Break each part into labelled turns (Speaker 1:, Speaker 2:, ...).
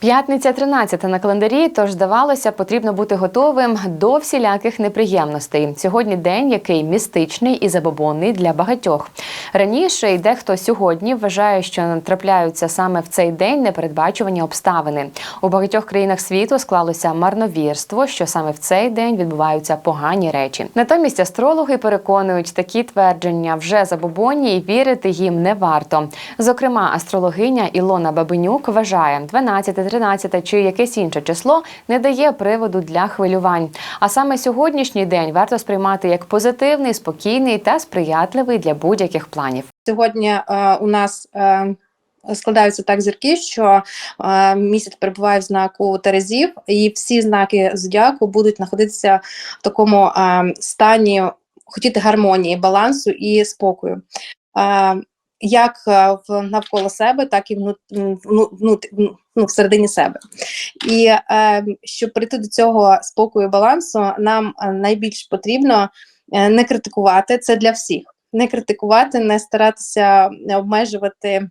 Speaker 1: П'ятниця 13 на календарі, тож здавалося, потрібно бути готовим до всіляких неприємностей. Сьогодні день, який містичний і забобонний для багатьох. Раніше і дехто сьогодні вважає, що трапляються саме в цей день непередбачувані обставини. У багатьох країнах світу склалося марновірство, що саме в цей день відбуваються погані речі. Натомість астрологи переконують, такі твердження вже забобонні і вірити їм не варто. Зокрема, астрологиня Ілона Бабинюк вважає 12 13 чи якесь інше число не дає приводу для хвилювань. А саме сьогоднішній день варто сприймати як позитивний, спокійний та сприятливий для будь-яких планів.
Speaker 2: Сьогодні е, у нас е, складаються так зірки, що е, місяць перебуває в знаку Терезів, і всі знаки зодіаку будуть знаходитися в такому е, стані хотіти гармонії, балансу і спокою. Е, як е, в навколо себе, так і вну, вну, вну, ну, всередині себе. І е, щоб прийти до цього спокою і балансу, нам е, найбільш потрібно е, не критикувати це для всіх. Не критикувати, не старатися обмежувати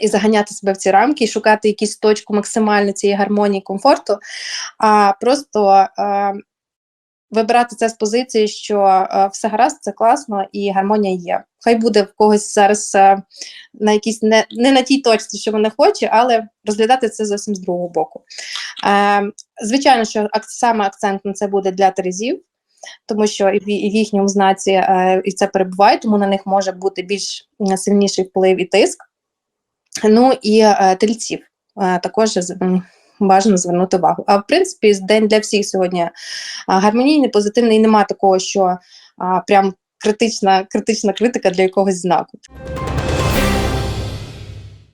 Speaker 2: і заганяти себе в ці рамки, і шукати якусь точку максимально цієї гармонії, комфорту, а просто е, вибирати це з позиції, що е, все гаразд, це класно і гармонія є. Хай буде в когось зараз е, на якійсь не, не на тій точці, що вона хоче, але розглядати це зовсім з другого боку. Е, звичайно, що саме акцент на це буде для терезів. Тому що і в, їхньому знаці е, і це перебуває, тому на них може бути більш сильніший вплив і тиск. Ну і е, тельців е, також м, бажано звернути увагу. А в принципі, день для всіх сьогодні гармонійний, позитивний, нема такого, що а, прям критична, критична критика для якогось знаку.